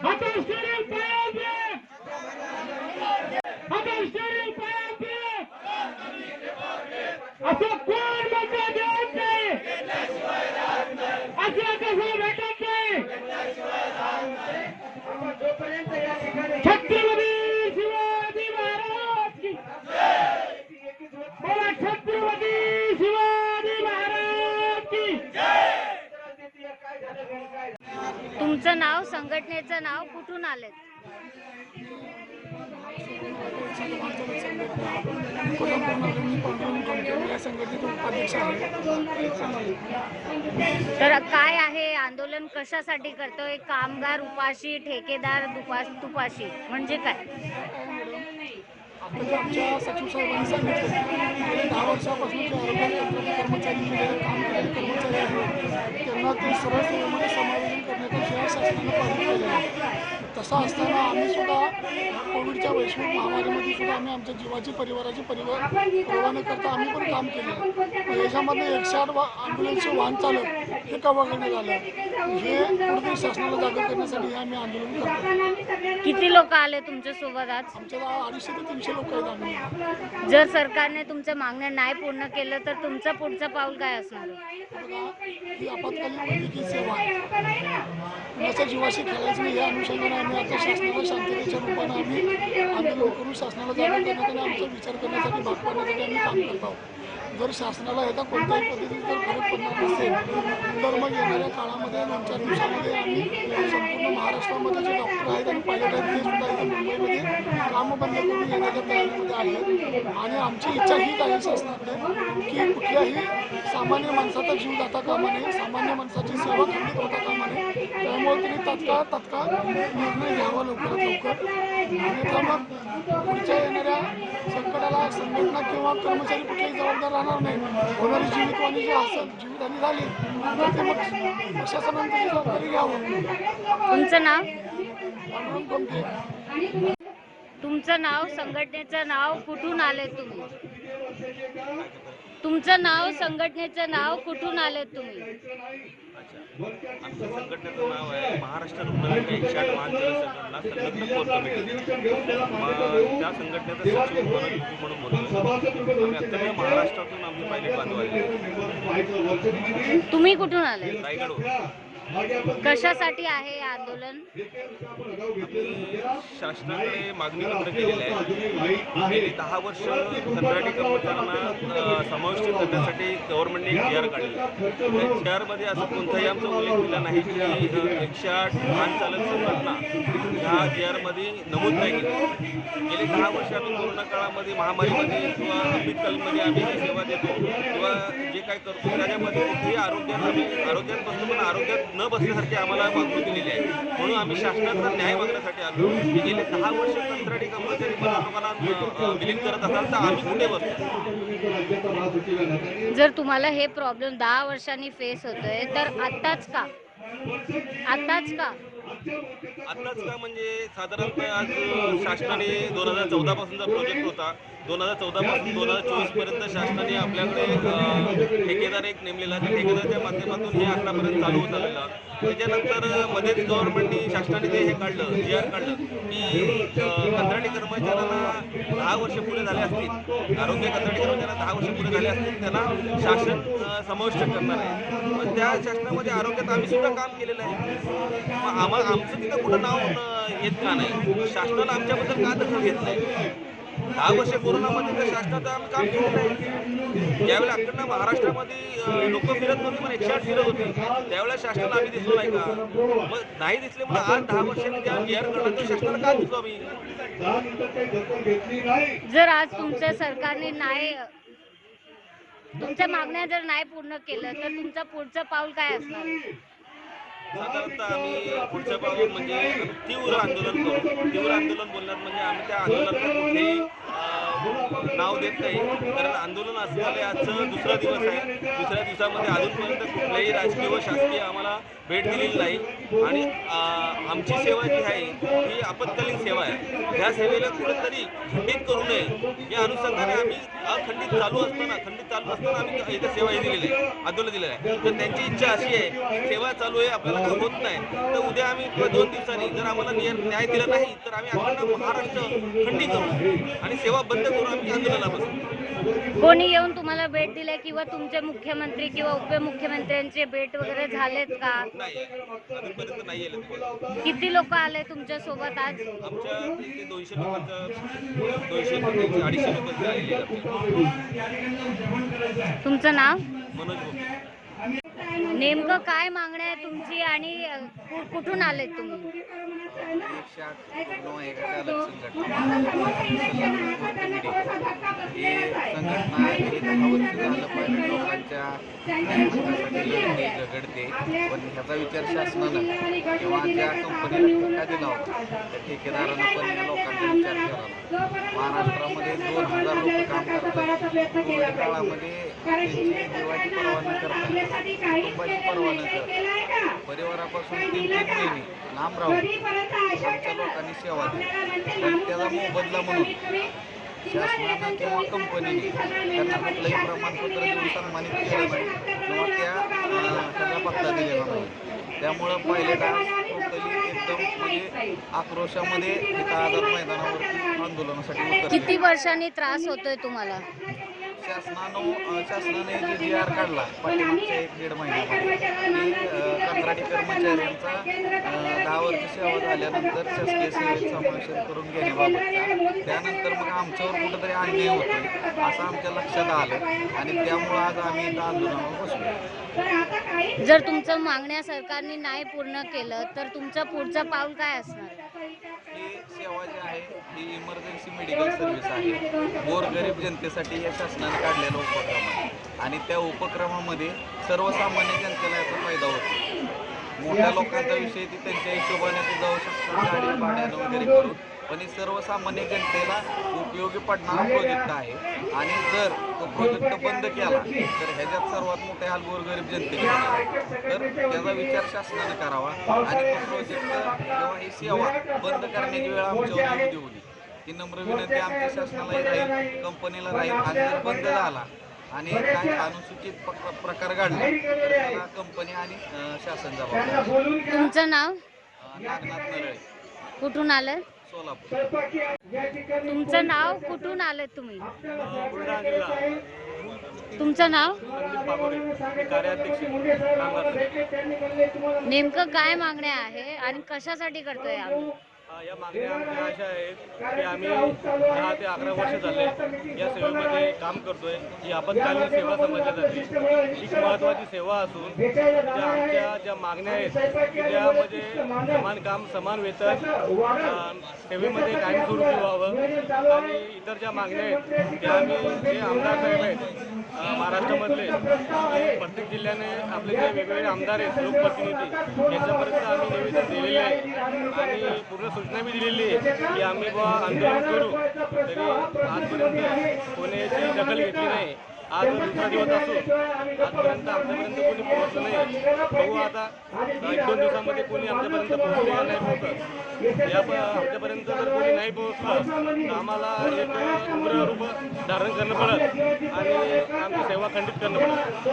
आता स्टेडियम पायाचे आता स्टेडियम पायाचे असं कोण मजा देत नाही असं कसं भेटत नाही छत्रपती शिवाजी महाराज की बोला छत्रपती शिवाजी महाराज की तुमचं नाव संघटनेचं नाव कुठून आले आहे तर काय आहे आंदोलन? कशासाठी करतोय? कामगार उपाशी ठेकेदार दुपा तुपाशी म्हणजे काय? आमच्या सचिव साहेबांनी सांगितलं गेले दहा वर्षापासून जे आरोग्य कर्मचारी म्हणजे काम कर्मचारी आहेत. त्यांना ते सरळ सेवेमध्ये करण्याचा शासनानं पालन केलेलं आहे तसं असताना आम्ही सुद्धा या कोविडच्या वैश्विक महामारीमध्ये सुद्धा आम्ही आमच्या जीवाची परिवाराची परिवार पर्वा न करता आम्ही पण काम केलं. याच्यामध्ये एकशे आठ वा ॲम्ब्युलन्सचे वाहन चालक हे कवा करण्यात आलं. हे कुठेतरी शासनाला जागा करण्यासाठी हे आम्ही आंदोलन करतो. किती लोक आले तुमच्यासोबत आज? आमच्या अडीचशे ते तीनशे लोक आहेत आम्ही. जर सरकारने तुमच्या मागण्या नाही पूर्ण केलं तर तुमचं पुढचं पाऊल काय असणार? बघा ही आपत्कालीन वैद्यकीय सेवा आहे. कुणाच्या जीवाशी खेळायचं नाही या अनुषंगाने आम्ही आता शासनाला शांततेच्या रूपानं आम्ही आंदोलन करून शासनाला जागा करण्यात आणि आमचा विचार करण्यासाठी भाग पाडण्यासाठी आम्ही काम करत आहोत. जर शासनाला ह्याचा कोणत्याही पद्धतीने जर फरक पडणार नसेल येणाऱ्या काळामध्ये दोन चार दिवसामध्ये आम्ही संपूर्ण महाराष्ट्रामध्ये जे डॉक्टर आहेत आणि पायलट आहेत ते सुद्धा इथे मुंबईमध्ये कामं बंद करून येण्याच्या तयारीमध्ये आहेत. आणि आमची इच्छा हीच आहे शासनाकडे की कुठल्याही सामान्य माणसाचा जीव जाता कामा नये सामान्य माणसाची सेवा खंडित होता कामा नये. त्यामुळे त्यांनी तात्काळ तात्काळ निर्णय घ्यावा लवकरात लवकर. पुढच्या येणाऱ्या संकटाला संघटना किंवा कर्मचारी कुठलेही जबाबदार राहणार नाही. होणारी जीवितवाणी जी असेल जीवितहानी झाली तर ते मग प्रशासनाने त्याची जबाबदारी घ्यावं. तुमचं नाव? पांडुरंग गोमटे तुमचं नाव संघटनेचं नाव कुठून आले तुम्ही? तुमचं नाव संघटनेचं नाव कुठून आले तुम्ही? आमच्या संघटनेचं नाव आहे महाराष्ट्र रुग्णवाहिका एकशे संघटना संलग्न कोर कमिटी त्या संघटनेचा सचिव म्हणून म्हणून बोलतो आम्ही अत्यंत महाराष्ट्रातून आमचे बांधव आले. तुम्ही कुठून आले? रायगड कशासाठी आहे आंदोलन? शासनाकडे मागणी पत्र केलेलं आहे गेली दहा वर्ष कंत्राटी कर्मचाऱ्यांना समाविष्ट करण्यासाठी गव्हर्नमेंटने एक आर काढलं. त्या आरमध्ये असं कोणताही आमचा उल्लेख दिला नाही की एकशे आठ वाहन चालक संघटना ह्या जी आरमध्ये नमूद नाही केली. गेले दहा वर्ष आम्ही कोरोना काळामध्ये महामारीमध्ये किंवा आंबेडकरमध्ये आम्ही जी सेवा देतो किंवा जे काय करतो त्याच्यामध्ये कुठेही आरोग्यात आम्ही आरोग्यात बसतो पण आरोग्यात न बसण्यासारखी आम्हाला मागणी दिलेली आहे. म्हणून आम्ही शासनाचा न्याय मागण्यासाठी आलो. की गेले दहा वर्ष कंत्राटी कर्मचारी लोकांना अ, विलीन करत असाल तर आम्ही कुठे बसतो जर तुम्हाला हे प्रॉब्लेम दहा वर्षांनी फेस होतोय तर आत्ताच का? आत्ताच का? आत्ताच का म्हणजे साधारणतः आज शासनाने दोन हजार चौदा पासूनचा प्रोजेक्ट होता दोन हजार चौदा पासून दोन हजार चोवीसपर्यंत शासनाने आपल्याकडे ठेकेदार एक नेमलेला त्या ठेकेदाराच्या माध्यमातून हे आतापर्यंत चालू होत आलेला त्याच्यानंतर मध्येच गव्हर्नमेंटने शासनाने ते हे काढलं जी आर काढलं की कंत्राटी कर्मचाऱ्यांना दहा वर्ष पुढे झाले असतील आरोग्य कंत्राटी कर्मचाऱ्यांना दहा वर्ष पुढे झाले असतील त्यांना शासन समाविष्ट करणार आहे. पण त्या शासनामध्ये आरोग्यात आम्ही सुद्धा काम केलेलं आहे. मग आम्हाला आमचं तिथं कुठं नाव येत का नाही? शासनाला आमच्याबद्दल का दखल घेत नाही? दहा वर्ष कोरोनामध्ये तर शासनाचं आम्ही काम केलं नाही ज्यावेळेला अखंड महाराष्ट्रामध्ये लोक फिरत नव्हती पण एकशे आठ फिरत होती. त्यावेळेला शासनाला आम्ही दिसलो नाही का? मग नाही दिसले म्हणून आज दहा वर्षांनी त्या जी आर करणार तर शासनाला का दिसलो आम्ही? जर आज तुमच्या सरकारने नाही तुमच्या मागण्या जर नाही पूर्ण केलं तर तुमचं पुढचं पाऊल काय असणार? साधारणतः आम्ही पुढच्या पाऊल म्हणजे तीव्र आंदोलन करू. तीव्र आंदोलन बोलणार म्हणजे आम्ही त्या आंदोलनाला कुठेही नाव देत नाही. कारण आंदोलन असणारे आजचं दुसरा दिवस आहे. दुसऱ्या दिवसामध्ये अजूनपर्यंत कुठल्याही राजकीय व शासकीय आम्हाला भेट दिलेली नाही. आणि आमची सेवा जी आहे ही आपत्कालीन सेवा आहे. ह्या सेवेला कुठेतरी खंडित करू नये. या अनुषंगाने आम्ही अखंडित चालू असताना खंडित चालू असताना आम्ही इथं सेवा हे दिलेली आहे आंदोलन दिलेलं आहे. तर त्यांची इच्छा अशी आहे की सेवा चालू आहे आपल्याला काही होत नाही. तर उद्या आम्ही किंवा दोन दिवसांनी जर आम्हाला न्याय न्याय दिला नाही तर आम्ही अखंड महाराष्ट्र खंडित करू आणि सेवा बंद करू आम्ही आंदोलनाला बसू. कोणी येऊन तुम्हाला भेट दिली किंवा तुमचे मुख्यमंत्री किंवा उपमुख्यमंत्र्यांचे भेट वगैरे झालेत का? नाही किती लोक आले तुमच्यासोबत? आज आमच्या इथे दोनशे लोकांचं दोनशे लोकांचे अडीचशे लोकांचे आलेले आहेत तुमचं नाव? मनोज नेमकं काय मागणी आहे तुमची आणि कु- कुठून आलेत तुम्ही? एकशे आठ ही संघटना गेली झालं पण लोकांच्या न्यायासाठी पण ह्याचा विचार शासनानं किंवा ज्या कंपनीला ठेका दिला होता त्या ठेकेदारानं पण या लोकांचा विचार केला महाराष्ट्रामध्ये दोन हजार लोक काम करतात कोविड काळामध्ये देवाची जीवाची पर्वा न करता कुटुंबाची पर्वा न परिवारापासून तीन तीन महिने लांब राहून आमच्या लोकांनी सेवा दिली पण त्याचा मोबदला म्हणून शासनानं किंवा कंपनीने त्यांना कुठलंही प्रमाणपत्र देऊन सन्मानित केलं नाही किंवा त्या अं, त्याचा पत्ता दिलेला नाही त्यामुळं पहिले टोटली एकदम म्हणजे आक्रोशामध्ये इथं आझाद मैदानावरती आंदोलनासाठी उतरले. किती वर्षांनी त्रास होतोय तुम्हाला? शासनानं शासनाने जे जी आर काढला पाठीमागच्या एक दीड महिन्यामध्ये कंत्राटी कर्मचाऱ्यांचा दहा वर्ष सेवा झाल्यानंतर शासकीय सेवेत समावेशन करून घेण्याबाबतचा त्यानंतर मग आमच्यावर कुठंतरी अन्याय होतोय असं आमच्या लक्षात आलं. आणि त्यामुळं आज आम्ही इथं आंदोलनावर बसलो जर तुमचं मागण्या सरकारने नाही पूर्ण केलं तर तुमचं पुढचं पाऊल काय असणार? ही सेवा जी आहे ही इमर्जन्सी मेडिकल सर्व्हिस आहे. गोरगरीब जनतेसाठी या शासनाने काढलेला उपक्रम आहे. आणि त्या उपक्रमामध्ये सर्वसामान्य जनतेला याचा फायदा होतो. मोठ्या लोकांचा विषय ती त्यांच्या हिशोबाने ते जाऊ शकतात गाडी भाड्यानं वगैरे करून. पण ही सर्वसामान्य जनतेला उपयोगी पडणारा प्रोजेक्ट आहे. आणि जर तो प्रोजेक्ट बंद केला तर ह्याच्यात सर्वात मोठे हाल गोरगरीब आहेत. तर त्याचा विचार शासनाने करावा. आणि तो प्रोजेक्ट किंवा ही सेवा बंद करण्याची वेळ आमच्यावर येऊ देऊ नये. ही नम्र विनंती आमच्या शासनालाही राहील कंपनीला राहील. आणि जर बंद झाला आणि काही अनुसूचित प्रक- प्रकार घडला तर त्याला कंपनी आणि शासन जबाबदार तुमचं नाव? नागनाथ नरळे. कुठून आलं सोलापूर. तुमचं नाव कुठून आले तुम्ही? तुमचं नाव? नेमकं काय मागण्या आहे आणि कशासाठी करतोय आम्ही? या मागण्या आमच्या अशा आहेत की आम्ही दहा ते अकरा वर्ष झाले या सेवेमध्ये काम करतोय ही आपत्कालीन सेवा समाजासाठी एक महत्त्वाची सेवा असून ज्या आमच्या ज्या मागण्या आहेत की त्यामध्ये समान काम समान वेतन सेवेमध्ये कायमस्वरूपी व्हावं आणि इतर ज्या मागण्या आहेत त्या आम्ही जे आमदार साहेब आहेत महाराष्ट्रामधले म्हणजे प्रत्येक जिल्ह्याने आपले जे वेगवेगळे आमदार आहेत लोकप्रतिनिधी यांच्यापर्यंत आम्ही निवेदन दिलेले आहे. आणि पूर्ण सूचना बी दिलेली आहे की आम्ही बुवा आंदोलन करू. तरी आजपर्यंत कोणी दखल घेतली नाही. आज दुसरा दिवस असो आजपर्यंत आमच्यापर्यंत कोणी पोहोचलं नाही. बघू आता एक दोन दिवसामध्ये कोणी आमच्यापर्यंत पोहोचले नाही पोहोचत. या प- आमच्यापर्यंत जर कोणी नाही पोहोचलं तर आम्हाला एक उग्र रूप धारण करणं पडत आणि आमची सेवा खंडित करणं पडत